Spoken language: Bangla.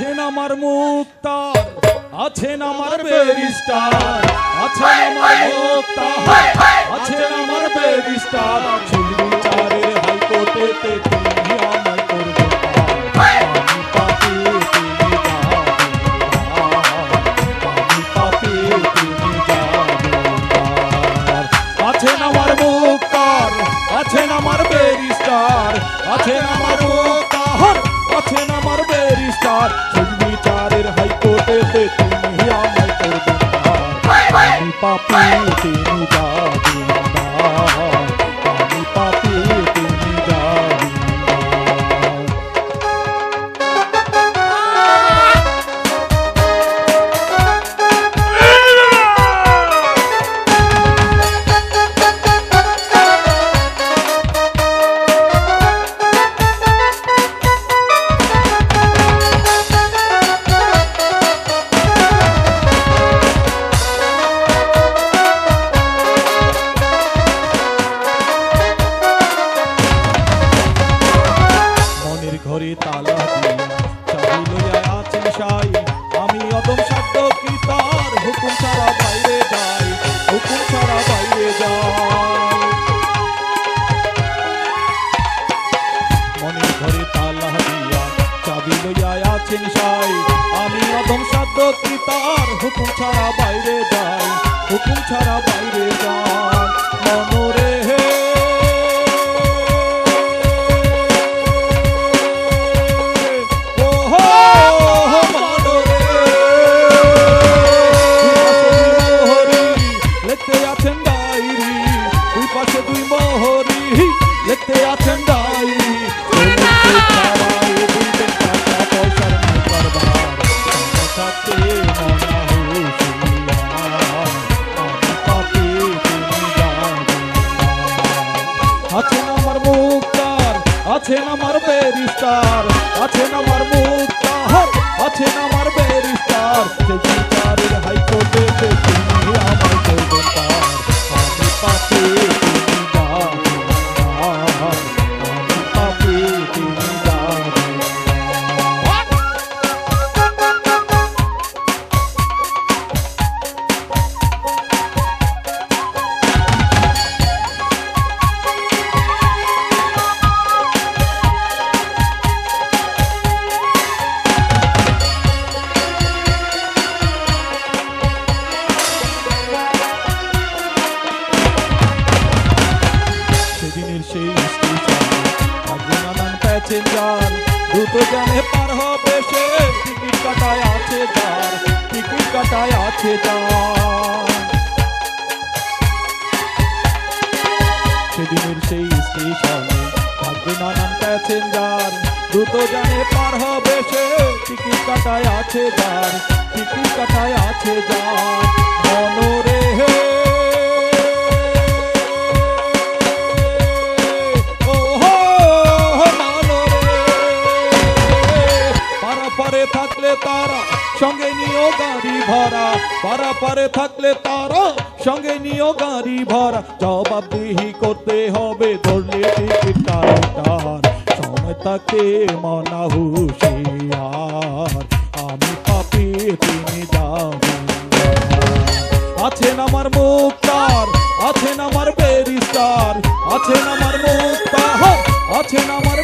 আছেন আমার মুক্তার আছেন আমার বেরিস্টার আছেন আমার মুক্তার আছেন আমার বেরিস্টার আমি পাপি তালা হুকুম ছাড়া বাইরে যাই, হুকুম ছাড়া বাইরে যাই। সাই, আমি অদম শব্দ কি ছাড়া বাইরে যাই, হুকুম ছাড়া বাইরে যাই। দুই মোহরি লিখতে আছেন ডায়েরি আছেন আমার মুক্তার, আছেন আমার বেরিস্টার আছেন আমার মুক্তার, আছেন আমার বেরিস্টার যে বিচারের হাইকোর্টে নানান প্যাসেঞ্জার দ্রুত জানে পার হবে সে। টিকিট কাটায় আছে যার, টিকিট কাটায় আছে যার। সেদিনের সেই স্টেশনে থাকবে নানান প্যাসেঞ্জার। দ্রুত জানে পার হবে সে, টিকিট কাটায় আছে যার, টিকিট কাটায় আছে যার। মনোরে থাকলে তারা সঙ্গে নিও গাড়ি ভরা পারাপারে থাকলে তারা সঙ্গে নিও গাড়ি ভরা জবাবদিহি করতে হবে, ধরলে সময় তাকে মনা হুশিয়ার। আমি পাপি, তিনি যাবেন আছেন আমার মুক্তার, আছেন আমার বেরিস্টার আছেন আমার মুক্তার, আছেন আমার